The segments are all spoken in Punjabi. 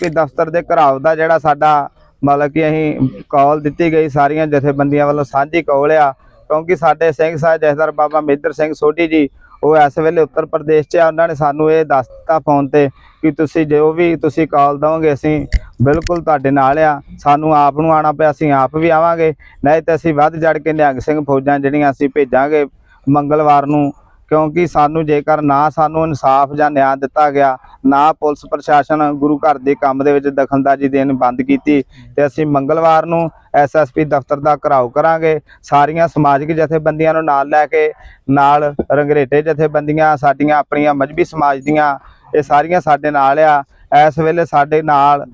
ਕਿ ਦਫ਼ਤਰ ਦੇ ਘਰਾਓ ਦਾ ਜਿਹੜਾ ਸਾਡਾ ਮਤਲਬ ਕਿ ਅਸੀਂ ਕਾਲ ਦਿੱਤੀ ਗਈ, ਸਾਰੀਆਂ ਜਥੇਬੰਦੀਆਂ ਵੱਲੋਂ ਸਾਂਝੀ ਕਾਲ ਆ, ਕਿਉਂਕਿ ਸਾਡੇ ਸਿੰਘ ਸਾਹਿਬ ਜਥੇਦਾਰ ਬਾਬਾ ਮੇਦਰ ਸਿੰਘ ਸੋਢੀ ਜੀ, ਉਹ ਇਸ ਵੇਲੇ ਉੱਤਰ ਪ੍ਰਦੇਸ਼ 'ਚ ਆ, ਉਹਨਾਂ ਨੇ ਸਾਨੂੰ ਇਹ ਦੱਸ ਦਿੱਤਾ ਫੋਨ ਤੇ ਕਿ ਤੁਸੀਂ ਜੋ ਵੀ ਤੁਸੀਂ ਕਾਲ ਦਵੋਗੇ, ਅਸੀਂ ਬਿਲਕੁਲ ਤੁਹਾਡੇ ਨਾਲ ਆ, ਸਾਨੂੰ ਆਪ ਨੂੰ ਆਣਾ ਪਿਆ, ਅਸੀਂ ਆਪ ਵੀ ਆਵਾਂਗੇ, ਨਹੀਂ ਤਾਂ ਅਸੀਂ ਵੱਧ ਚੜ ਕੇ ਨਿਹੰਗ ਸਿੰਘ ਫੌਜਾਂ ਜਿਹੜੀਆਂ ਅਸੀਂ ਭੇਜਾਂਗੇ, ਮੰਗਲਵਾਰ ਨੂੰ ਕਿਉਂਕਿ ਸਾਨੂੰ ਜੇਕਰ ਨਾ ਸਾਨੂੰ ਇਨਸਾਫ ਜਾਂ ਨਿਆਂ ਦਿੱਤਾ ਗਿਆ, ਨਾ ਪੁਲਿਸ ਪ੍ਰਸ਼ਾਸਨ ਗੁਰੂ ਘਰ ਦੇ ਕੰਮ ਦੇ ਵਿੱਚ ਦਖਲਅੰਦਾਜ਼ੀ ਦੇਣ ਬੰਦ ਕੀਤੀ, ਤੇ ਅਸੀਂ ਮੰਗਲਵਾਰ ਨੂੰ ਐਸਐਸਪੀ ਦਫ਼ਤਰ ਦਾ ਘਰਾਓ ਕਰਾਂਗੇ। ਸਾਰੀਆਂ ਸਮਾਜਿਕ ਜਥੇਬੰਦੀਆਂ ਨੂੰ ਨਾਲ ਲੈ ਕੇ, ਨਾਲ ਰੰਗਰੇਟੇ ਜਥੇਬੰਦੀਆਂ, ਸਾਡੀਆਂ ਆਪਣੀਆਂ ਮਜਬੀ ਸਮਾਜ ਦੀਆਂ, ਇਹ ਸਾਰੀਆਂ ਸਾਡੇ ਨਾਲ ਆ। ਇਸ ਵੇਲੇ ਸਾਡੇ ਨਾਲ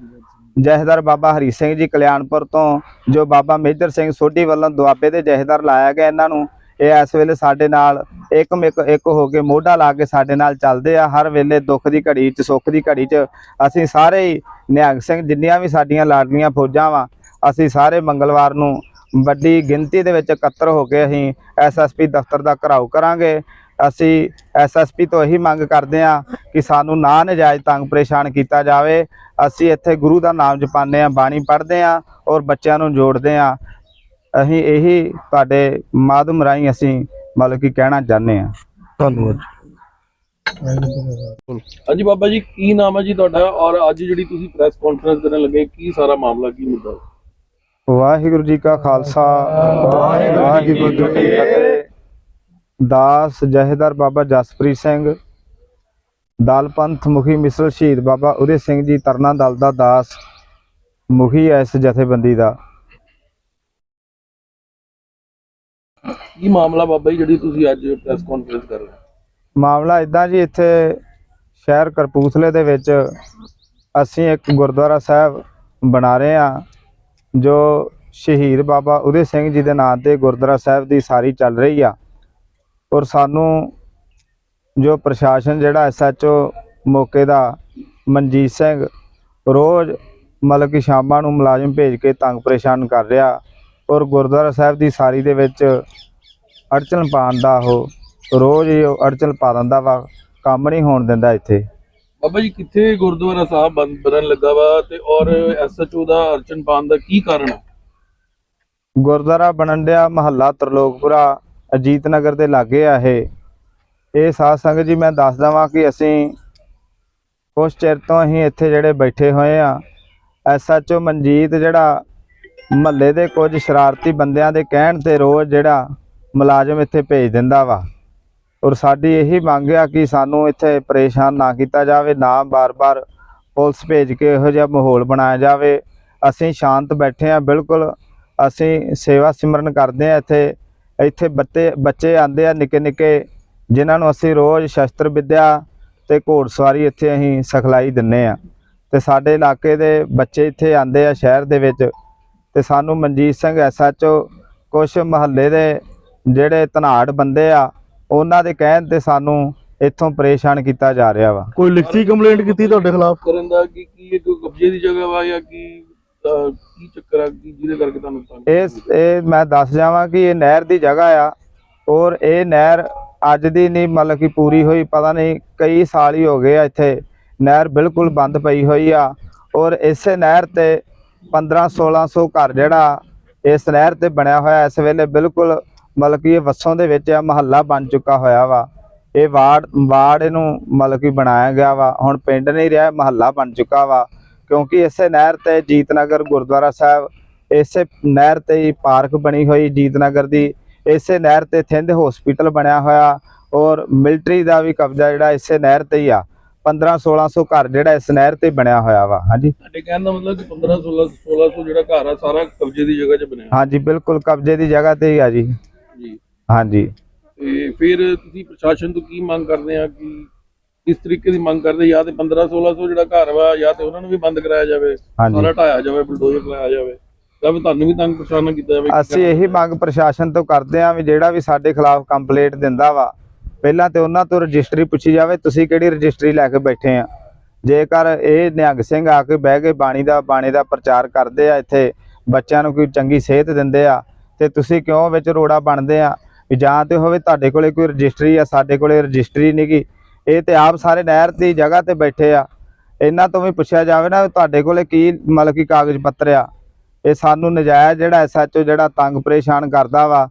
ਜਹੇਦਾਰ ਬਾਬਾ ਹਰੀ ਸਿੰਘ ਜੀ ਕਲਿਆਣਪੁਰ ਤੋਂ, ਜੋ ਬਾਬਾ ਮੇਜਰ ਸਿੰਘ ਸੋਢੀ ਵੱਲੋਂ ਦੁਆਬੇ ਦੇ ਜਹੇਦਾਰ ਲਾਇਆ ਗਿਆ ਇਹਨਾਂ ਨੂੰ। ਇਹ ਇਸ ਵੇਲੇ ਸਾਡੇ ਨਾਲ ਇੱਕ ਮਿਕ ਇੱਕ ਹੋ ਕੇ ਮੋਢਾ ਲਾ ਕੇ ਸਾਡੇ ਨਾਲ ਚੱਲਦੇ ਆ। ਹਰ ਵੇਲੇ ਦੁੱਖ ਦੀ ਘੜੀ 'ਚ, ਸੁੱਖ ਦੀ ਘੜੀ 'ਚ ਅਸੀਂ ਸਾਰੇ ਹੀ ਨਿਹੰਗ ਸਿੰਘ ਜਿੰਨੀਆਂ ਵੀ ਸਾਡੀਆਂ ਲਾਡਲੀਆਂ ਫੌਜਾਂ ਵਾ, ਅਸੀਂ ਸਾਰੇ ਮੰਗਲਵਾਰ ਨੂੰ ਵੱਡੀ ਗਿਣਤੀ ਦੇ ਵਿੱਚ ਇਕੱਤਰ ਹੋ ਕੇ ਅਸੀਂ ਐਸਐਸਪੀ ਦਫ਼ਤਰ ਦਾ ਘਰਾਓ ਕਰਾਂਗੇ। ਅਸੀਂ ਐਸਐਸਪੀ ਤੋਂ ਇਹੀ ਮੰਗ ਕਰਦੇ ਆ ਕਿ ਸਾਨੂੰ ਨਾ ਨਜਾਇਜ਼ ਤੰਗ ਪਰੇਸ਼ਾਨ ਕੀਤਾ ਜਾਵੇ। ਅਸੀਂ ਇੱਥੇ ਗੁਰੂ ਦਾ ਨਾਮ ਜਪਾਉਂਦੇ ਆ ਬਾਣੀ ਪੜ੍ਹਦੇ ਆ ਔਰ ਬੱਚਿਆਂ ਨੂੰ ਜੋੜਦੇ ਆ ਅਸੀਂ ਇਹੀ ਤੁਹਾਡੇ ਮਾਧਮ ਰਾਹੀਂ ਅਸੀਂ ਮਤਲਬ ਕਿ ਕਹਿਣਾ ਚਾਹੁੰਦੇ ਆ ਧੰਨਵਾਦ ਹਾਂਜੀ ਬਾਬਾ ਜੀ ਕੀ ਨਾਮ ਹੈ ਜੀ ਤੁਹਾਡਾ? ਔਰ ਅੱਜ ਜਿਹੜੀ ਤੁਸੀਂ ਪ੍ਰੈਸ ਕਾਨਫਰੰਸ ਕਰਨ ਲੱਗੇ ਕੀ ਸਾਰਾ ਮਾਮਲਾ ਕੀ ਮੁੱਦਾ? ਵਾਹਿਗੁਰੂ ਜੀ ਕਾ ਖਾਲਸਾ ਵਾਹਿਗੁਰੂ ਜੀ ਕੀ ਫਤਿਹ। ਦਾਸ ਜਹੇਦਾਰ ਬਾਬਾ ਜਸਪ੍ਰੀਤ ਸਿੰਘ ਦਲ ਪੰਥ ਮੁਖੀ ਮਿਸਲ ਸ਼ਹੀਦ ਬਾਬਾ ਉਦੇ ਸਿੰਘ ਜੀ ਤਰਨਾ ਦਲ ਦਾ ਦਾਸ ਮੁਖੀ ਹੈ ਇਸ ਜਥੇਬੰਦੀ ਦਾ। ਕੀ ਮਾਮਲਾ ਬਾਬਾ ਜੀ, ਜਿਹੜੀ ਤੁਸੀਂ ਅੱਜ ਪ੍ਰੈਸ ਕਾਨਫਰੰਸ ਕਰ ਰਹੇ ਹੋ? ਮਾਮਲਾ ਇਦਾਂ ਜੀ, ਇੱਥੇ ਸ਼ਹਿਰ ਕਰਪੂਥਲੇ ਦੇ ਵਿੱਚ ਅਸੀਂ ਇੱਕ ਗੁਰਦੁਆਰਾ ਸਾਹਿਬ ਬਣਾ ਰਹੇ ਹਾਂ, ਜੋ ਸ਼ਹੀਦ ਬਾਬਾ ਉਦੇ ਸਿੰਘ ਜੀ ਦੇ ਨਾਂ ਤੇ ਗੁਰਦੁਆਰਾ ਸਾਹਿਬ ਦੀ ਸਾਰੀ ਚੱਲ ਰਹੀ ਆ। ਔਰ ਸਾਨੂੰ ਜੋ ਪ੍ਰਸ਼ਾਸਨ ਜਿਹੜਾ ਐਸਐਚਓ ਮੌਕੇ ਦਾ ਮਨਜੀਤ ਸਿੰਘ ਰੋਜ਼ ਮਤਲਬ ਕਿ ਸ਼ਾਮਾਂ ਨੂੰ ਮੁਲਾਜ਼ਮ ਭੇਜ ਕੇ ਤੰਗ ਪਰੇਸ਼ਾਨ ਕਰ ਰਿਹਾ ਔਰ ਗੁਰਦੁਆਰਾ ਸਾਹਿਬ ਦੀ ਸਾਰੀ ਦੇ ਵਿੱਚ ਅੜਚਨ ਪਾਉਣ ਦਾ ਉਹ ਰੋਜ਼ ਹੀ ਉਹ ਅੜਚਨ ਪਾ ਦਿੰਦਾ ਵਾ ਕੰਮ ਨਹੀਂ ਹੋਣ ਦਿੰਦਾ ਇੱਥੇ। ਬਾਬਾ ਜੀ ਕਿੱਥੇ ਗੁਰਦੁਆਰਾ ਸਾਹਿਬ ਬੰਦ ਬਣਨ ਲੱਗਾ ਵਾ ਤੇ ਔਰ ਐਸਐਚਓ ਦਾ ਅਰਚਨ ਪਾਉਣ ਦਾ ਕੀ ਕਾਰਨ ਹੈ ਗੁਰਦੁਆਰਾ ਬਣਨ ਡਿਆ ਮਹੱਲਾ ਤਰਲੋਕਪੁਰਾ ਅਜੀਤ ਨਗਰ ਦੇ ਲਾਗੇ ਆ ਇਹ। ਇਹ ਸਾਧ ਸੰਗਤ ਜੀ ਮੈਂ ਦੱਸ ਦਵਾਂ ਕਿ ਅਸੀਂ ਕੁਛ ਚਿਰ ਤੋਂ ਅਸੀਂ ਇੱਥੇ ਜਿਹੜੇ ਬੈਠੇ ਹੋਏ ਆ। ਐਸਐਚਓ ਮਨਜੀਤ ਜਿਹੜਾ ਮਹੱਲੇ ਦੇ ਕੁਝ ਸ਼ਰਾਰਤੀ ਬੰਦਿਆਂ ਦੇ ਕਹਿਣ ਤੇ ਰੋਜ਼ ਜਿਹੜਾ ਮੁਲਾਜ਼ਮ ਇੱਥੇ ਭੇਜ ਦਿੰਦਾ ਵਾ। ਔਰ ਸਾਡੀ ਇਹੀ ਮੰਗ ਆ ਕਿ ਸਾਨੂੰ ਇੱਥੇ ਪਰੇਸ਼ਾਨ ਨਾ ਕੀਤਾ ਜਾਵੇ, ਨਾ ਬਾਰ-ਬਾਰ ਪੁਲਿਸ ਭੇਜ ਕੇ ਇਹੋ ਜਿਹਾ ਮਾਹੌਲ ਬਣਾਇਆ ਜਾਵੇ। ਅਸੀਂ ਸ਼ਾਂਤ ਬੈਠੇ ਆ, ਬਿਲਕੁਲ ਅਸੀਂ ਸੇਵਾ ਸਿਮਰਨ ਕਰਦੇ ਆ ਇੱਥੇ। ਇੱਥੇ ਬੱਤੇ, ਬੱਚੇ ਆਂਦੇ ਆ ਨਿੱਕੇ ਨਿੱਕੇ ਜਿਨ੍ਹਾਂ ਨੂੰ ਅਸੀਂ ਰੋਜ਼ ਸ਼ਸਤਰ ਵਿੱਦਿਆ ਤੇ ਘੋੜਸਵਾਰੀ ਇੱਥੇ ਅਸੀਂ ਸਿਖਲਾਈ ਦਿੰਨੇ ਆ। ਤੇ ਸਾਡੇ ਇਲਾਕੇ ਦੇ ਬੱਚੇ ਇੱਥੇ ਆਂਦੇ ਆ ਸ਼ਹਿਰ ਦੇ ਵਿੱਚ। ਤੇ ਸਾਨੂੰ ਮਨਜੀਤ ਸਿੰਘ ਐਸਐਚਓ ਕੁਝ ਮਹੱਲੇ ਦੇ ਜਿਹੜੇ ਧਨਾੜ ਬੰਦੇ ਆ ਉਹਨਾਂ ਦੇ ਕਹਿਣ ਤੇ ਸਾਨੂੰ ਇੱਥੋਂ ਪਰੇਸ਼ਾਨ ਕੀਤਾ ਜਾ ਰਿਹਾ ਵਾ। ਕੋਈ ਲਿਖਤੀ ਕੰਪਲੇਂਟ ਕੀਤੀ ਤੁਹਾਡੇ ਖਿਲਾਫ? ਕਰਨ ਦਾ ਕੀ ਕੀ ਇਹ ਕੋਈ ਕਬਜ਼ੇ ਦੀ ਜਗ੍ਹਾ ਵਾ ਜਾਂ ਕੀ ਕੀ ਚੱਕਰ ਆ ਕੀ ਜਿਹਦੇ ਕਰਕੇ ਤੁਹਾਨੂੰ ਤੰਗ ਇਹ ਇਹ ਮੈਂ ਦੱਸ ਜਾਵਾਂ ਕਿ ਇਹ ਨਹਿਰ ਦੀ ਜਗ੍ਹਾ ਆ ਔਰ ਇਹ ਨਹਿਰ ਅੱਜ ਦੀ ਨਹੀਂ ਮਤਲਬ ਕਿ ਪੂਰੀ ਹੋਈ ਪਤਾ ਨਹੀਂ ਕਈ ਸਾਲ ਹੀ ਹੋ ਗਏ ਆ ਇੱਥੇ। ਨਹਿਰ ਬਿਲਕੁਲ ਬੰਦ ਪਈ ਹੋਈ ਆ ਔਰ ਇਸੇ ਨਹਿਰ ਤੇ 15 1600 ਘਰ ਜਿਹੜਾ ਇਸ ਨਹਿਰ ਤੇ ਬਣਿਆ ਹੋਇਆ, ਇਸ ਵੇਲੇ ਬਿਲਕੁਲ ਮਤਲਬ ਕਿ ਇਹ ਵੱਸੋਂ ਦੇ ਵਿੱਚ ਆ, ਮਹੱਲਾ ਬਣ ਚੁੱਕਾ ਹੋਇਆ ਵਾ। ਇਹ ਵਾਰਡ ਵਾਰਡ ਇਹਨੂੰ ਮਤਲਬ ਕਿ ਬਣਾਇਆ ਗਿਆ ਵਾ। ਹੁਣ ਪਿੰਡ ਨਹੀਂ ਰਿਹਾ ਮਹੱਲਾ ਬਣ ਚੁੱਕਾ ਵਾ। ਕਿਉਂਕਿ ਇਸੇ ਨਹਿਰ ਤੇ ਜੀਤਨਗਰ ਗੁਰਦੁਆਰਾ ਸਾਹਿਬ, ਇਸੇ ਨਹਿਰ ਤੇ ਹੀ ਪਾਰਕ ਬਣੀ ਹੋਈ ਜੀਤਨਗਰ ਦੀ। ਇਸੇ ਨਹਿਰ ਤੇ ਥਿੰਦ ਹਸਪੀਟਲ ਬਣਿਆ ਹੋਇਆ ਔਰ ਮਿਲਟਰੀ ਦਾ ਵੀ ਕਬਜ਼ਾ ਜਿਹੜਾ ਇਸੇ ਨਹਿਰ ਤੇ ਹੀ ਆ। 15 1600 ਘਰ ਜਿਹੜਾ ਇਸ ਨਹਿਰ ਤੇ ਬਣਿਆ ਹੋਇਆ ਵਾ। ਹਾਂਜੀ। ਤੁਹਾਡੇ ਕਹਿਣ ਦਾ ਮਤਲਬ ਕਿ 15 16 1600 ਜਿਹੜਾ ਘਰ ਆ ਸਾਰਾ ਕਬਜ਼ੇ ਦੀ ਜਗ੍ਹਾ 'ਚ ਬਣਿਆ। ਹਾਂਜੀ ਬਿਲਕੁਲ ਕਬਜ਼ੇ ਦੀ ਜਗ੍ਹਾ ਤੇ ਹੀ ਆ ਜੀ। ਜੀ। ਹਾਂਜੀ। ਤੇ ਫਿਰ ਤੁਸੀਂ ਪ੍ਰਸ਼ਾਸਨ ਤੋਂ ਕੀ ਮੰਗ ਕਰਦੇ ਆ ਕਿ ਇਸ ਤਰੀਕੇ ਦੀ ਮੰਗ ਕਰਦੇ ਜਾਂ ਤੇ 15 1600 ਜਿਹੜਾ ਘਰ ਵਾ ਜਾਂ ਤੇ ਉਹਨਾਂ ਨੂੰ ਵੀ ਬੰਦ ਕਰਾਇਆ ਜਾਵੇ। ਸਾਰਾ ਢਾਇਆ ਜਾਵੇ ਬਲਡੋਜ਼ਰ ਲਾਇਆ ਜਾਵੇ। ਤਾਂ ਵੀ ਤੁਹਾਨੂੰ ਵੀ ਤੰਗ ਪਰੇਸ਼ਾਨ ਕੀਤਾ ਜਾਵੇ ਅਸੀਂ ਇਹੀ ਮੰਗ ਪ੍ਰਸ਼ਾਸਨ ਤੋਂ ਕਰਦੇ ਹਾਂ ਵੀ ਜਿਹੜਾ ਵੀ ਸਾਡੇ ਖਿਲਾਫ ਕੰਪਲੇਂਟ ਦਿੰਦਾ ਵਾ ਪਹਿਲਾਂ ਤੇ ਉਹਨਾਂ ਤੋਂ ਰਜਿਸਟਰੀ ਪੁੱਛੀ ਜਾਵੇ, ਤੁਸੀਂ ਕਿਹੜੀ ਰਜਿਸਟਰੀ ਲੈ ਕੇ ਬੈਠੇ ਆ? ਜੇਕਰ ਇਹ ਨਿਹੰਗ ਸਿੰਘ ਆ ਕੇ ਬਹਿ ਕੇ ਬਾਣੀ ਦਾ ਬਾਣੀ ਦਾ ਪ੍ਰਚਾਰ ਕਰਦੇ ਆ, ਇੱਥੇ ਬੱਚਿਆਂ ਨੂੰ ਕੋਈ ਚੰਗੀ ਸਿਹਤ ਦਿੰਦੇ ਆ, ਤੇ ਤੁਸੀਂ ਕਿਉਂ ਵਿੱਚ ਰੋੜਾ ਬਣਦੇ ਆ? ਵੀ ਜਾਂ ਤੇ ਹੋਵੇ ਤੁਹਾਡੇ ਕੋਲੇ ਕੋਈ ਰਜਿਸਟਰੀ ਆ, ਸਾਡੇ ਕੋਲੇ ਰਜਿਸਟਰੀ ਨਹੀਂ ਨਹੀਂਗੀ ਇਹ ਤੇ ਆਪ ਸਾਰੇ ਨਹਿਰ ਦੀ ਜਗ੍ਹਾ ਤੇ ਬੈਠੇ ਆ। ਇਹਨਾਂ ਤੋਂ ਵੀ ਪੁੱਛਿਆ ਜਾਵੇ ਨਾ ਤੁਹਾਡੇ ਕੋਲੇ ਕੀ, ਮਤਲਬ ਕਿ ਕਾਗਜ਼ ਪੱਤਰ ਆ? ਇਹ ਸਾਨੂੰ ਨਜਾਇਜ਼ ਜਿਹੜਾ ਐਸਐਚਓ ਜਿਹੜਾ ਤੰਗ ਪਰੇਸ਼ਾਨ ਕਰਦਾ ਵਾ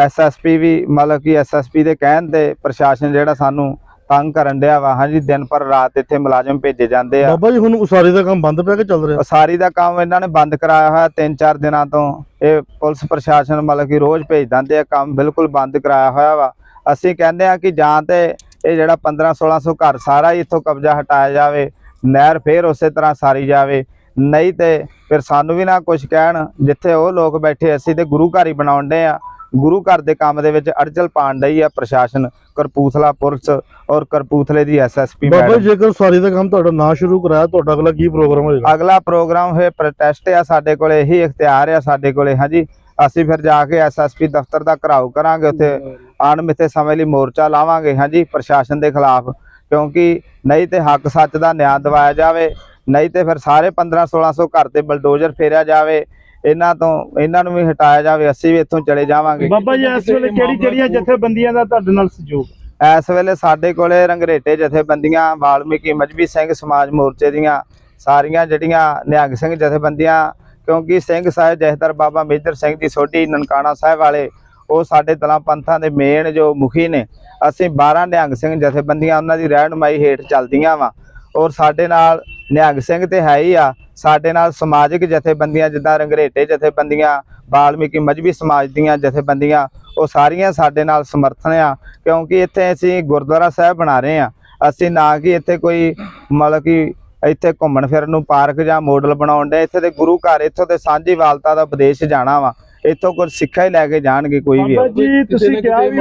ਐਸਐਸਪੀ ਵੀ ਮਤਲਬ ਕਿ ਐਸਐਸਪੀ ਦੇ ਕਹਿਣ ਤੇ ਪ੍ਰਸ਼ਾਸਨ ਜਿਹੜਾ ਸਾਨੂੰ ਤੰਗ ਕਰਨ ਡਿਆ ਵਾ। ਹਾਂਜੀ ਦਿਨ ਪਰ ਰਾਤ ਇੱਥੇ ਮੁਲਾਜ਼ਮ ਭੇਜੇ ਜਾਂਦੇ ਆ। ਬਾਬਾ ਜੀ ਹੁਣ ਉਸਾਰੀ ਦਾ ਕੰਮ ਬੰਦ ਪਿਆ ਕਿ ਚੱਲ ਰਿਹਾ? ਉਸਾਰੀ ਦਾ ਕੰਮ ਇਹਨਾਂ ਨੇ ਬੰਦ ਕਰਾਇਆ ਹੋਇਆ ਤਿੰਨ ਚਾਰ ਦਿਨਾਂ ਤੋਂ। ਇਹ ਪੁਲਿਸ ਪ੍ਰਸ਼ਾਸਨ ਮਤਲਬ ਕਿ ਰੋਜ਼ ਭੇਜ ਦਿੰਦੇ ਆ ਕੰਮ ਬਿਲਕੁਲ ਬੰਦ ਕਰਾਇਆ ਹੋਇਆ ਵਾ। ਅਸੀਂ ਕਹਿੰਦੇ ਆ ਕਿ ਜਾਂ ਤੇ ਇਹ ਜਿਹੜਾ 15 1600 ਘਰ ਸਾਰਾ ਹੀ ਇੱਥੋਂ ਕਬਜ਼ਾ ਹਟਾਇਆ ਜਾਵੇ ਨਹਿਰ ਫੇਰ ਉਸੇ ਤਰ੍ਹਾਂ ਸਾਰੀ ਜਾਵੇ। ਨਹੀਂ ਤੇ ਫਿਰ ਸਾਨੂੰ ਵੀ ਨਾ ਕੁਝ ਕਹਿਣ ਜਿੱਥੇ ਉਹ ਲੋਕ ਬੈਠੇ ਅਸੀਂ ਤੇ ਗੁਰੂ ਘਰ ਹੀ ਬਣਾਉਣ ਦੇ ਆ। ਗੁਰੂ ਘਰ ਦੇ ਕੰਮ ਦੇ ਵਿੱਚ ਅੜਚਲ ਪਾਉਣ ਡਈ ਆ ਪ੍ਰਸ਼ਾਸਨ ਕਰਪੂਥਲਾ ਪੁਲਿਸ ਔਰ ਕਰਪੂਥਲੇ ਦੀ ਐਸਐਸਪੀ ਬਾਬਾ ਮੈਡਮ। ਜੀ ਜੇਕਰ ਉਸਾਰੀ ਦਾ ਕੰਮ ਤੁਹਾਡਾ ਨਾ ਸ਼ੁਰੂ ਕਰਾਇਆ ਤੁਹਾਡਾ ਅਗਲਾ ਕੀ ਪ੍ਰੋਗਰਾਮ ਹੋਏਗਾ? ਅਗਲਾ ਪ੍ਰੋਗਰਾਮ ਹੋਏ ਪ੍ਰੋਟੈਸਟ ਆ ਸਾਡੇ ਕੋਲੇ ਇਹੀ ਇਖਤਿਆਰ ਆ ਸਾਡੇ ਕੋਲੇ ਹਾਂਜੀ। ਅਸੀਂ ਫਿਰ ਜਾ ਕੇ ਐਸਐਸਪੀ ਦਫ਼ਤਰ ਦਾ ਘਰਾਓ ਕਰਾਂਗੇ ਉੱਥੇ ਅਣਮਿੱਥੇ ਸਮੇਂ ਲਈ ਮੋਰਚਾ ਲਾਵਾਂਗੇ ਹਾਂਜੀ ਪ੍ਰਸ਼ਾਸਨ ਦੇ ਖਿਲਾਫ। ਕਿਉਂਕਿ ਨਹੀਂ ਤੇ ਹੱਕ ਸੱਚ ਦਾ ਨਿਆਂ ਦਿਵਾਇਆ ਜਾਵੇ ਨਹੀਂ ਤੇ ਫਿਰ ਸਾਰੇ 15 1600 ਘਰ ਤੇ ਬਲਡੋਜ਼ਰ ਫੇਰਿਆ ਜਾਵੇ ਇਹਨਾਂ ਤੋਂ ਇਹਨਾਂ ਨੂੰ ਵੀ ਹਟਾਇਆ ਜਾਵੇ ਅਸੀਂ ਵੀ ਇੱਥੋਂ ਚਲੇ ਜਾਵਾਂਗੇ। ਬਾਬਾ ਜੀ ਇਸ ਵੇਲੇ ਕਿਹੜੀ ਕਿਹੜੀਆਂ ਜਥੇਬੰਦੀਆਂ ਦਾ ਤੁਹਾਡੇ ਨਾਲ ਸਹਿਯੋਗ? ਇਸ ਵੇਲੇ ਸਾਡੇ ਕੋਲੇ ਰੰਗਰੇਟੇ ਜਥੇਬੰਦੀਆਂ ਵਾਲਮੀਕੀ ਮਜਬੀ ਸਿੰਘ ਸਮਾਜ ਮੋਰਚੇ ਦੀਆਂ ਸਾਰੀਆਂ ਜਿਹੜੀਆਂ ਨਿਹੰਗ ਸਿੰਘ ਜਥੇਬੰਦੀਆਂ ਕਿਉਂਕਿ ਸਿੰਘ ਸਾਹਿਬ ਜਹਦਰ ਬਾਬਾ ਮੇਜਰ ਸਿੰਘ ਦੀ ਸੋਢੀ ਨਨਕਾਣਾ ਸਾਹਿਬ ਵਾਲੇ ਉਹ ਸਾਡੇ ਦਲਾਂ ਪੰਥਾਂ ਦੇ ਮੇਨ ਜੋ ਮੁਖੀ ਨੇ। ਅਸੀਂ 12 ਨਿਹੰਗ ਸਿੰਘ ਜਥੇਬੰਦੀਆਂ ਉਹਨਾਂ ਦੀ ਰਹਿਨਮਾਈ ਹੇਠ ਚੱਲਦੀਆਂ ਵਾ। ਔਰ ਸਾਡੇ ਨਾਲ ਨਿਹੰਗ ਸਿੰਘ ਤੇ ਹੈ ਹੀ ਆ। ਸਾਡੇ ਨਾਲ ਸਮਾਜਿਕ ਜਥੇਬੰਦੀਆਂ ਜਿੱਦਾਂ ਰੰਗਰੇਟੇ ਜਥੇਬੰਦੀਆਂ ਵਾਲਮੀਕੀ ਮਜਬੀ ਸਮਾਜ ਦੀਆਂ ਜਥੇਬੰਦੀਆਂ ਉਹ ਸਾਰੀਆਂ ਸਾਡੇ ਨਾਲ ਸਮਰਥਨ ਆ ਕਿਉਂਕਿ ਇੱਥੇ ਅਸੀਂ ਗੁਰਦੁਆਰਾ ਸਾਹਿਬ ਬਣਾ ਰਹੇ ਆ। ਅਸੀਂ ਨਾ ਕਿ ਇੱਥੇ ਕੋਈ ਮਤਲਬ ਕਿ ਇੱਥੇ ਘੁੰਮਣ ਫਿਰਨ ਨੂੰ ਪਾਰਕ ਜਾਂ ਮਾਡਲ ਬਣਾਉਣ ਦੇ ਇੱਥੇ ਦੇ ਗੁਰੂ ਘਰ ਇੱਥੋਂ ਤੇ ਸਾਂਝੀ ਵਾਲਤਾ ਦਾ ਉਪਦੇਸ਼ ਜਾਣਾ ਵਾ। ਇੱਥੋਂ ਕੁਝ ਸਿੱਖਿਆ ਹੀ ਲੈ ਕੇ ਜਾਣਗੇ ਕੋਈ ਵੀ। ਬਾਬਾ ਜੀ ਤੁਸੀਂ ਕਿਹਾ ਵੀ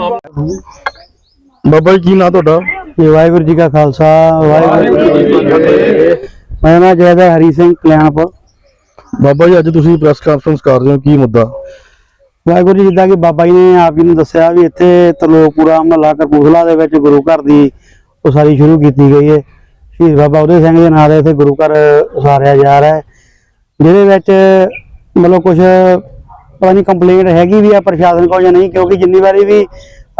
ਬਾਬਾ ਜੀ ਕੀ ਨਾਂ ਤੁਹਾਡਾ? ਜੀ ਵਾਹਿਗੁਰੂ ਜੀ ਕਾ ਖਾਲਸਾ ਵਾਹਿਗੁਰੂ ਜੀ ਕੀ ਫਤਿਹ। ਮੇਰਾ ਨਾਮ ਜੈਦਾ ਹਰੀ ਸਿੰਘ ਕਲਿਆਣਪੁਰ ਬਾਬਾ ਜੀ ਅੱਜ ਤੁਸੀਂ ਪ੍ਰੈਸ ਕਾਨਫਰੰਸ ਕਰ ਰਹੇ ਹੋ ਕੀ ਮੁੱਦਾ? ਵਾਹਿਗੁਰੂ ਜੀ ਜਿੱਦਾਂ ਕਿ ਬਾਬਾ ਜੀ ਨੇ ਆਪ ਜੀ ਨੂੰ ਦੱਸਿਆ ਵੀ ਇੱਥੇ ਤਰਲੋਕਪੁਰਾ ਮਹੱਲਾ ਕਪੂਰਥਲਾ ਦੇ ਵਿੱਚ ਗੁਰੂ ਘਰ ਦੀ ਉਸਾਰੀ ਸ਼ੁਰੂ ਕੀਤੀ ਗਈ ਹੈ। ਸ਼ਹੀਦ ਬਾਬਾ ਉਦੇ ਸਿੰਘ ਦੇ ਨਾਂ ਦੇ ਇੱਥੇ ਗੁਰੂ ਘਰ ਉਸਾਰਿਆ ਜਾ ਰਿਹਾ ਹੈ ਜਿਹਦੇ ਵਿੱਚ ਮਤਲਬ ਕੁਝ ਪਤਾ ਨਹੀਂ ਕੰਪਲੇਂਟ ਹੈਗੀ ਵੀ ਆ ਪ੍ਰਸ਼ਾਸਨ ਕੋਲ ਜਾਂ ਨਹੀਂ ਕਿਉਂਕਿ ਜਿੰਨੀ ਵਾਰੀ ਵੀ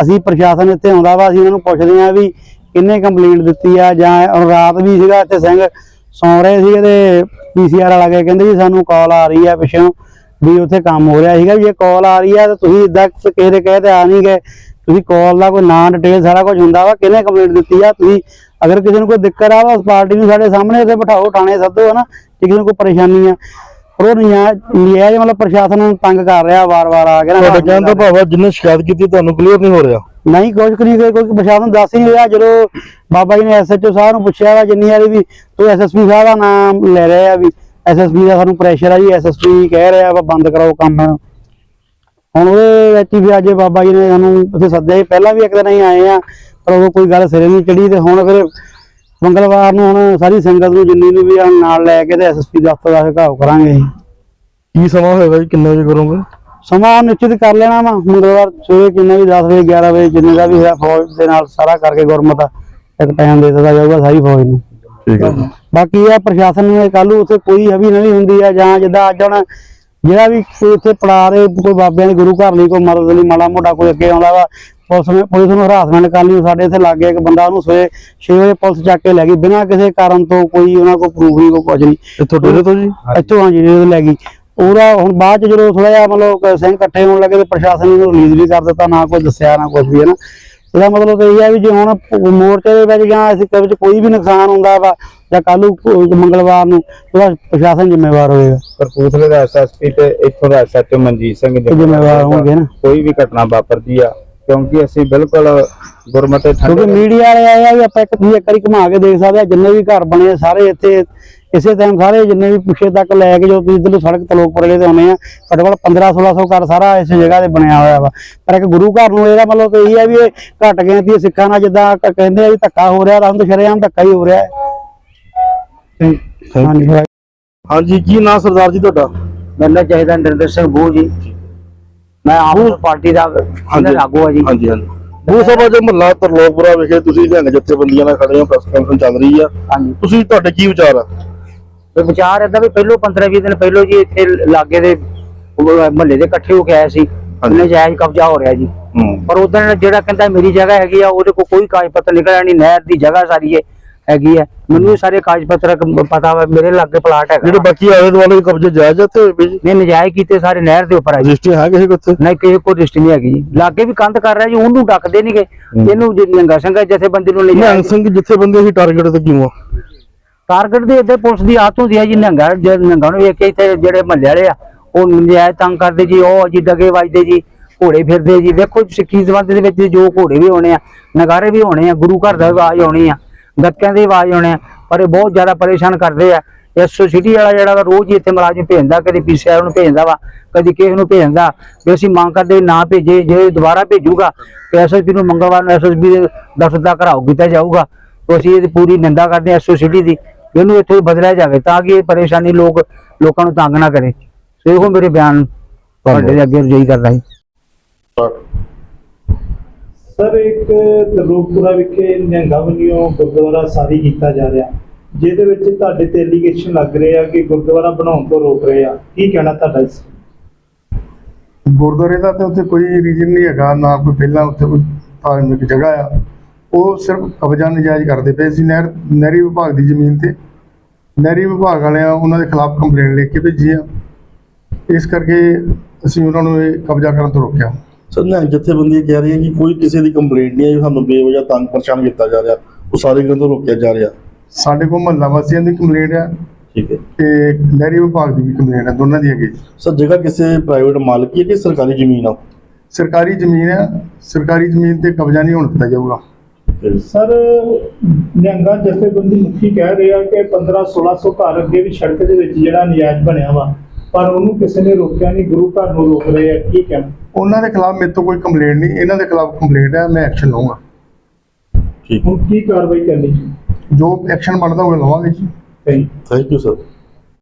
ਅਸੀਂ ਪ੍ਰਸ਼ਾਸਨ ਇੱਥੇ ਆਉਂਦਾ ਵਾ ਅਸੀਂ ਉਹਨਾਂ ਨੂੰ ਪੁੱਛਦੇ ਆ ਵੀ ਕਿੰਨੇ ਕੰਪਲੇਂਟ ਦਿੱਤੀ ਆ ਜਾਂ ਰਾਤ ਵੀ ਸੀਗਾ ਇੱਥੇ ਸਿੰਘ ਸੌਂ ਰਹੇ ਸੀਗੇ ਤੇ ਪੀਸੀਆਰ ਵਾਲਾ ਕੇ ਕਹਿੰਦੇ ਵੀ ਸਾਨੂੰ ਕਾਲ ਆ ਰਹੀ ਆ ਪਿੱਛੋਂ ਵੀ ਉੱਥੇ ਕੰਮ ਹੋ ਰਿਹਾ ਸੀਗਾ ਵੀ ਜੇ ਕਾਲ ਆ ਰਹੀ ਆ ਤਾਂ ਤੁਸੀਂ ਇਦਾਂ ਕਿਸੇ ਦੇ ਕਹੇ ਤੇ ਆ ਨਹੀਂ ਗਏ। ਤੁਸੀਂ ਕਾਲ ਦਾ ਕੋਈ ਨਾਂ ਡਿਟੇਲ ਸਾਰਾ ਕੁਝ ਹੁੰਦਾ ਵਾ ਕਿਹਨੇ ਕੰਪਲੇਂਟ ਦਿੱਤੀ ਆ? ਤੁਸੀਂ ਅਗਰ ਕਿਸੇ ਨੂੰ ਕੋਈ ਦਿੱਕਤ ਆ ਵਾ ਉਸ ਪਾਰਟੀ ਨੂੰ ਸਾਡੇ ਸਾਹਮਣੇ ਤੇ ਬਿਠਾਓ ਥਾਣੇ ਸੱਦੋ ਹਨਾ ਜੇ ਕਿਸੇ ਨੂੰ ਕੋਈ ਪਰੇਸ਼ਾਨੀ ਆ। ਪਰ ਉਹ ਨਿਆ ਮਤਲਬ ਪ੍ਰਸ਼ਾਸਨ ਨੂੰ ਤੰਗ ਕਰ ਰਿਹਾ ਵਾਰ-ਵਾਰ ਆ ਕੇ ਨਾ ਤੁਹਾਡਾ ਕਹਿਣ ਦਾ ਭਾਵ ਜਿੰਨੇ ਸ਼ਿਕਾਇਤ ਕੀਤੀ ਤੁਹਾਨੂੰ ਕਲੀਅਰ ਨਹੀਂ ਹੋ ਰਿਹਾ। ਨਹੀਂ ਕੁਝ ਨਹੀਂ, ਕੋਈ ਕੋਈ ਪ੍ਰਸ਼ਾਸਨ ਦੱਸ ਨਹੀਂ ਰਿਹਾ। ਜਦੋਂ ਬਾਬਾ ਜੀ ਨੇ ਐਸਐਚਓ ਸਾਹਿਬ ਨੂੰ ਪੁੱਛਿਆ ਵਾ, ਜਿੰਨੀ ਵਾਰੀ ਵੀ ਤੂੰ ਐਸਐਸਪੀ ਸਾਹਿਬ ਦਾ ਨਾਮ ਲੈ ਰਹੇ ਆ ਵੀ ਐਸਐਸਪੀ ਦਾ ਸਾਨੂੰ ਪ੍ਰੈਸ਼ਰ ਆ ਜੀ ਐਸਐਸਪੀ ਕਹਿ ਰਿਹਾ ਵਾ, ਬੰਦ ਕਰਾਓ ਕੰਮ। ਹੁਣ ਉਹਦੇ ਵਿੱਚ ਵੀ ਅੱਜ ਬਾਬਾ ਜੀ ਨੇ ਸਾਨੂੰ ਉੱਥੇ ਸੱਦਿਆ ਸੀ, ਪਹਿਲਾਂ ਵੀ ਇੱਕ ਦਿਨ ਅਸੀਂ ਆਏ ਆ, ਪਰ ਉਦੋਂ ਕੋਈ ਗੱਲ ਸਿਰੇ ਨਹੀਂ ਚੜੀ ਤੇ ਹੁਣ ਫਿਰ ਮੰਗਲਵਾਰ ਨੂੰ ਹੁਣ ਸਾਰੀ ਸੰਗਤ ਨੂੰ ਜਿੰਨੀ ਨੂੰ ਵੀ ਨਾਲ ਲੈ ਕੇ ਤੇ ਐਸਐਸਪੀ ਦਫ਼ਤਰ ਦਾ ਘਾਉ ਕਰਾਂਗੇ। ਕੀ ਸਮਾਂ ਹੋਏਗਾ ਜੀ? ਕਿੰਨੇ ਵਜੇ ਕਰੋਗੇ? ਸਮਾਂ ਨਿਸ਼ਚਿਤ ਕਰ ਲੈਣਾ ਵਾ। ਮੰਗਲਵਾਰ ਸਵੇਰੇ ਕਿੰਨੇ ਵੀ 10 ਵਜੇ 11 ਵਜੇ ਜਿੰਨੇ ਦਾ ਵੀ ਹੋਇਆ ਫੌਜ ਦੇ ਨਾਲ ਸਾਰਾ ਕਰਕੇ ਗੁਰਮਤ ਇੱਕ ਟਾਈਮ ਦੇ ਦਿੱਤਾ ਜਾਊਗਾ ਸਾਰੀ ਫੌਜ ਨੂੰ। ਠੀਕ ਹੈ ਬਾਕੀ ਇਹ ਪ੍ਰਸ਼ਾਸਨ ਨੇ ਕੱਲ ਨੂੰ ਉੱਥੇ ਕੋਈ ਹਵੀ ਨਵੀਂ ਹੁੰਦੀ ਆ ਜਾਂ ਜਿੱਦਾਂ ਅੱਜ ਹੁਣ ਜਿਹੜਾ ਵੀ ਉੱਥੇ ਪੜਾ ਰਹੇ ਕੋਈ ਬਾਬਿਆਂ ਦੇ ਗੁਰੂ ਘਰ ਲਈ ਕੋਈ ਮਦਦ ਲਈ ਮਾੜਾ ਮੋਟਾ ਕੋਈ ਅੱਗੇ ਆਉਂਦਾ ਵਾ ਪੁਲਿਸ ਨੇ ਪੁਲਿਸ ਨੂੰ ਹਰਾਸਮੈਂਟ ਕਰ ਲਈ ਸਾਡੇ ਇੱਥੇ ਲੱਗ ਗਿਆ ਇੱਕ ਬੰਦਾ ਉਹਨੂੰ ਸਵੇਰੇ 6 ਵਜੇ ਪੁਲਿਸ ਚੱਕ ਕੇ ਲੈ ਗਈ ਬਿਨਾਂ ਕਿਸੇ ਕਾਰਨ ਤੋਂ ਕੋਈ ਉਹਨਾਂ ਕੋਲ ਪ੍ਰੂਫ ਨਹੀਂ ਕੋਈ ਕੁਝ ਨਹੀਂ। ਇੱਥੋਂ ਡੇਰੇ ਤੋਂ ਜੀ? ਇੱਥੋਂ ਹਾਂ ਜਿਹੜੇ ਲੈ ਗਈ। ਉਹਦਾ ਹੁਣ ਬਾਅਦ ਚ ਜਦੋਂ ਥੋੜਾ ਜਿਹਾ ਮਤਲਬ ਸਿੰਘ ਇਕੱਠੇ ਹੋਣ ਲੱਗੇ ਤੇ ਪ੍ਰਸ਼ਾਸਨ ਨੇ ਰਿਲੀਜ਼ ਵੀ ਕਰ ਦਿੱਤਾ ਨਾ ਕੋਈ ਦੱਸਿਆ ਨਾ ਕੁਝ ਵੀ ਹੈ ਨਾ। ਇਹਦਾ ਮਤਲਬ ਇਹ ਹੈ ਵੀ ਜੇ ਹੁਣ ਮੋਰਚੇ ਦੇ ਵਿੱਚ ਜਾਂ ਇਸ ਵਿੱਚ ਕੋਈ ਵੀ ਨੁਕਸਾਨ ਹੁੰਦਾ ਵਾ ਜਾਂ ਕੱਲ ਨੂੰ ਮੰਗਲਵਾਰ ਨੂੰ ਉਹਦਾ ਪ੍ਰਸ਼ਾਸਨ ਜ਼ਿੰਮੇਵਾਰ ਹੋਏਗਾ। ਕਰਪੂਥਲੇ ਦਾ ਐਸਐਸਪੀ ਤੇ ਇੱਥੋਂ ਦਾ ਐਸਐਚਓ ਮਨਜੀਤ ਸਿੰਘ ਜ਼ਿੰਮੇਵਾਰ ਹੋਣਗੇ ਨਾ। ਕੋਈ ਵੀ ਘਟਨਾ ਵਾਪਰਦੀ ਆ ਕਿਉਂਕਿ ਅਸੀਂ ਬਿਲਕੁਲ ਗੁਰਮਤਿ ਕਿਉਂਕਿ ਮੀਡੀਆ ਵਾਲੇ ਆਏ ਆ ਵੀ ਆਪਾਂ ਇੱਕ ਤੁਸੀਂ ਇੱਕ ਵਾਰੀ ਘੁਮਾ ਕੇ ਦੇਖ ਸਕਦੇ ਆ ਜਿੰਨੇ ਵੀ ਘਰ ਬਣੇ ਸਾਰੇ ਇੱਥੇ ਇਸੇ ਟਾਈਮ ਸਾਰੇ ਜਿੰਨੇ ਵੀ ਪਿੱਛੇ ਤੱਕ ਲੈ ਕੇ ਜੋ ਤੁਸੀਂ ਇੱਧਰੋਂ ਸੜਕ ਤਲੋਕਪੁਰਲੇ ਤੇ ਆਉਨੇ ਆ ਘੱਟੋ ਘੱਟ 15 1600 ਘਰ ਸਾਰਾ ਇਸ ਜਗ੍ਹਾ ਤੇ ਬਣਿਆ ਹੋਇਆ ਵਾ। ਪਰ ਇੱਕ ਗੁਰੂ ਘਰ ਨੂੰ ਇਹਦਾ ਮਤਲਬ ਤਾਂ ਇਹੀ ਹੈ ਵੀ ਇਹ ਘਟ ਗਿਣਤੀ ਸਿੱਖਾਂ ਨਾਲ ਜਿੱਦਾਂ ਕ- ਕਹਿੰਦੇ ਆ ਵੀ ਧੱਕਾ ਹੋ ਰਿਹਾ ਤਾਂ ਤਾਂ ਸ਼ਰੇਆਮ ਧੱਕਾ ਹੀ ਹੋ ਰਿਹਾ। ਹੈ ਹਾਂਜੀ। ਹਾਂਜੀ ਕੀ ਨਾਂ ਸਰਦਾਰ ਜੀ ਤੁਹਾਡਾ? ਮੈਨੂੰ ਚਾਹੀਦਾ ਨਰਿੰਦਰ ਸਿੰਘ ਬੂ ਜੀ। ਮੈਂ ਆਮ ਪਾਰਟੀ ਦਾ ਆਗੂ ਆ ਜੀ। ਹਾਂਜੀ ਹਾਂਜੀ। ਉਹ ਸਭਾ ਜੇ ਮਹੱਲਾ ਤਰਲੋਕਪੁਰਾ ਵਿਖੇ ਤੁਸੀਂ ਨਿਹੰਗ ਜਥੇਬੰਦੀਆਂ ਨਾਲ ਖੜੇ ਹੋ ਪ੍ਰੈਸ ਕਾਨਫਰੰਸ ਚੱਲ ਰਹੀ ਆ। ਹਾਂਜੀ। ਤੁਸੀਂ ਤੁਹਾਡੇ ਕੀ ਵਿਚਾਰ ਆ? ਤੇ ਵਿਚਾਰ ਏਦਾਂ ਵੀ ਪਹਿਲੋਂ 15 20 ਦਿਨ ਪਹਿਲੋਂ ਜੀ ਇੱਥੇ ਲਾਗੇ ਦੇ ਮਹੱਲੇ ਦੇ ਇਕੱਠੇ ਹੋ ਕੇ ਆਏ ਸੀ। ਉਹਨੇ ਜਾਇਜ਼ ਕਬਜ਼ਾ ਹੋ ਰਿਹਾ ਜੀ। ਹੂੰ। ਪਰ ਉਦੋਂ ਜਿਹੜਾ ਕਹਿੰਦਾ ਮੇਰੀ ਜਗ੍ਹਾ ਹੈਗੀ ਆ ਉਹਦੇ ਕੋਲ ਕੋਈ ਕਾਗਜ਼ ਪੱਤਰ ਨਿਕਲਿਆ ਨਹੀਂ ਨਹਿਰ ਦੀ ਜਗ੍ਹਾ ਸਾਰੀ ਹੈ ਹੈਗੀ ਹੈ ਮੈਨੂੰ ਵੀ ਸਾਰੇ ਕਾਗਜ਼ ਪੱਤਰ ਪਤਾ ਵਾ ਮੇਰੇ ਲਾਗੇ ਪਲਾਟ ਹੈਗਾ। ਜਿਹੜੇ ਬਾਕੀ ਆਲੇ ਦੁਆਲੇ ਕਬਜ਼ੇ ਜਾਇਜ਼ ਆ ਤੇ ਹੋਏ ਪਏ ਜੀ ਨੇ ਨਜਾਇਜ਼ ਕੀਤੇ ਸਾਰੇ ਨਹਿਰ ਦੇ ਉੱਪਰ ਆ ਜੀ। ਰਜਿਸਟਰੀ ਹੈ ਕਿਸੇ ਕੋਲ ਨਹੀਂ ਕਿਸੇ ਕੋਈ ਰਿਸ਼ਤੇ ਨਹੀਂ ਹੈਗੀ ਜੀ। ਲਾਗੇ ਵੀ ਕੰਧ ਕਰ ਰਿਹਾ ਜੀ ਉਹਨੂੰ ਡੱਕਦੇ ਨਹੀਂਗੇ ਇਹਨੂੰ ਜੇ ਨਿਹੰਗਾ ਸੰਘ ਜਥੇਬੰਦੀ ਨੂੰ ਨਿਹੰਗ ਨਜਾਇਜ਼ ਸਿੰਘ ਜਿੱਥੇ ਬੰਦੇ ਸੀ ਟਾਰਗੇਟ ਤੇ ਕਿਉਂ ਆ? ਟਾਰਗੇਟ ਦੇ ਇੱਥੇ ਪੁਲਿਸ ਦੀ ਆਤ ਹੁੰਦੀ ਹੈ ਜੀ ਨੰਗਾ ਨੰਗਾ ਨਿਹੰਗਾ ਨੂੰ ਵੇਖ ਕੇ ਇੱਥੇ ਜਿਹੜੇ ਮਹੱਲੇ ਵਾਲੇ ਆ, ਉਹ ਨਜਾਇਜ਼ ਤੰਗ ਕਰਦੇ ਜੀ, ਉਹ ਜੀ ਡਗੇ ਵੱਜਦੇ ਜੀ, ਘੋੜੇ ਫਿਰਦੇ ਜੀ। ਦੇਖੋ ਸਿੱਖੀ ਜ਼ਮਾਨੇ ਦੇ ਵਿੱਚ ਜੋ ਘੋੜੇ ਵੀ ਹੋਣੇ ਆ, ਨਗਾਰੇ ਵੀ ਹੋਣੇ ਆ, ਗੁਰੂ ਘਰ ਦਾ ਆਵਾਜ਼ ਆਉਣੀ ਆ ਗੱਤਕਿਆਂ ਦੀ ਆਵਾਜ਼ ਆਉਣੀ ਆ, ਪਰ ਇਹ ਬਹੁਤ ਜ਼ਿਆਦਾ ਪਰੇਸ਼ਾਨ ਕਰਦੇ ਆ। ਇਸ ਸਿਟੀ ਵਾਲਾ ਜਿਹੜਾ ਵਾ, ਰੋਜ਼ ਹੀ ਇੱਥੇ ਮੁਲਾਜ਼ਮ ਭੇਜਦਾ, ਕਦੀ ਪੀਸੀਆਰ ਨੂੰ ਭੇਜਦਾ ਵਾ, ਕਦੀ ਕਿਸੇ ਨੂੰ ਭੇਜਦਾ। ਵੀ ਅਸੀਂ ਮੰਗ ਕਰਦੇ ਨਾ ਭੇਜੇ, ਜੇ ਦੁਬਾਰਾ ਭੇਜੂਗਾ, ਤੇ ਐਸਐਸਪੀ ਨੂੰ ਮੰਗਲਵਾਰ ਨੂੰ ਐਸਐਸਪੀ ਦੇ ਦਫ਼ਤਰ ਦਾ ਘਰਾਓ ਕੀਤਾ ਜਾਊਗਾ। ਅਸੀਂ ਇਹਦੀ ਪੂਰੀ ਨਿੰਦਾ ਕਰਦੇ ਹਾਂ ਐਸਓ ਸਿਟੀ ਦੀ। ਇਹਨੂੰ ਇੱਥੇ ਬਦਲਿਆ ਜਾਵੇ ਤਾਂ ਕਿ ਇਹ ਪਰੇਸ਼ਾਨੀ ਲੋਕ ਲੋਕਾਂ ਨੂੰ ਤੰਗ ਨਾ ਕਰੇ। ਸੋ ਇਹੋ ਮੇਰੇ ਬਿਆਨ ਤੁਹਾਡੇ ਦੇ ਅੱਗੇ ਰਜਾਈ ਕਰਦਾ ਸੀ। ਸਰ ਇੱਕ ਤਰਲੋਕਪੁਰਾ ਵਿਖੇ ਨਿਹੰਗਾ ਵੱਲੋਂ ਗੁਰਦੁਆਰਾ ਸਾਰੀ ਕੀਤਾ ਜਾ ਰਿਹਾ। ਜਿਹਦੇ ਵਿੱਚ ਤੁਹਾਡੇ ਤੇ ਐਲੀਗੇਸ਼ਨ ਲੱਗ ਰਹੇ ਆ ਕਿ ਗੁਰਦੁਆਰਾ ਬਣਾਉਣ ਤੋਂ ਰੋਕ ਰਹੇ ਆ। ਕੀ ਕਹਿਣਾ ਤੁਹਾਡਾ ਇਸ ਗੁਰਦੁਆਰੇ ਦਾ ਤਾਂ ਉੱਥੇ ਕੋਈ ਰੀਜਨ ਨਹੀਂ ਹੈਗਾ ਨਾ ਕੋਈ ਪਹਿਲਾਂ ਉੱਥੇ ਕੋਈ ਧਾਰਮਿਕ ਜਗ੍ਹਾ ਆ। ਉਹ ਸਿਰਫ ਕਬਜ਼ਾ ਨਜਾਇਜ਼ ਕਰਦੇ ਪਏ ਸੀ। ਨਹਿਰ ਨਹਿਰੀ ਵਿਭਾਗ ਦੀ ਜ਼ਮੀਨ ਤੇ। ਨਹਿਰੀ ਵਿਭਾਗ ਵਾਲਿਆਂ ਉਹਨਾਂ ਦੇ ਖਿਲਾਫ ਕੰਪਲੇਂਟ ਲਿਖ ਕੇ ਭੇਜੀ ਆ। ਇਸ ਕਰਕੇ ਅਸੀਂ ਉਹਨਾਂ ਨੂੰ ਇਹ ਕਬਜ਼ਾ ਕਰਨ ਤੋਂ ਰੋਕਿਆ। ਸਰ ਨਿਹੰਗ ਜਥੇਬੰਦੀ ਕਹਿ ਰਹੀ ਹੈ ਕਿ ਕੋਈ ਕਿਸੇ ਦੀ ਕੰਪਲੇਂਟ ਨਹੀਂ ਹੈ ਸਾਨੂੰ ਬੇਵਜ੍ਹਾ ਤੰਗ ਪਰੇਸ਼ਾਨ ਕੀਤਾ ਜਾ ਰਿਹਾ। ਉਹ ਸਾਰੇ ਗੱਲੋਂ ਤੋਂ ਰੋਕਿਆ ਜਾ ਰਿਹਾ। ਸਾਡੇ ਕੋਲ ਮਹੱਲਾ ਵਾਸੀਆਂ ਦੀ ਕੰਪਲੇਂਟ ਆ ਠੀਕ ਹੈ। ਤੇ ਨਹਿਰੀ ਵਿਭਾਗ ਦੀ ਵੀ ਕੰਪਲੇਂਟ ਆ। ਦੋਨਾਂ ਦੀ ਹੈਗੀ ਸਰ ਜਗ੍ਹਾ ਕਿਸੇ ਪ੍ਰਾਈਵੇਟ ਮਾਲਕੀ ਹੈ ਕਿ ਸਰਕਾਰੀ ਜ਼ਮੀਨ ਆ ਸਰਕਾਰੀ ਜ਼ਮੀਨ ਆ। ਸਰਕਾਰੀ ਜ਼ਮੀਨ ਤੇ ਕਬਜ਼ਾ ਨਹੀਂ ਹੋਣ ਦਿੱਤਾ ਜਾਊਗਾ। ਸਰ ਨਿਹੰਗਾ ਜਥੇਬੰਦੀ ਮੁਖੀ ਕਹਿ ਰਿਹਾ ਕਿ 15 1600 ਘਰ ਅੱਗੇ ਵੀ ਸੜਕ ਦੇ ਵਿੱਚ ਜਿਹੜਾ ਨਜਾਇਜ਼ ਬਣਿਆ ਵਾ ਪਰ ਉਹਨੂੰ ਕਿਸੇ ਨੇ ਰੋਕਿਆ ਨਹੀਂ ਗੁਰੂ ਘਰ ਨੂੰ ਰੋਕ ਰਹੇ ਆ ਕੀ ਕਹਿਣਾ? ਉਹਨਾਂ ਦੇ ਖਿਲਾਫ ਮੇਰੇ ਤੋਂ ਕੋਈ ਕੰਪਲੇਂਟ ਨਹੀਂ ਇਹਨਾਂ ਦੇ ਖਿਲਾਫ ਕੰਪਲੇਂਟ ਹੈ ਮੈਂ ਐਕਸ਼ਨ ਲਵਾਂਗਾ ਠੀਕ ਹੁਣ ਕੀ ਕਾਰਵਾਈ ਕਰਨੀ ਚਾਹੀਦੀ ਜੋ ਐਕਸ਼ਨ ਬਣਦਾ ਹੋਵੇ ਲਵਾਂਗੇ ਜੀ। Thank you sir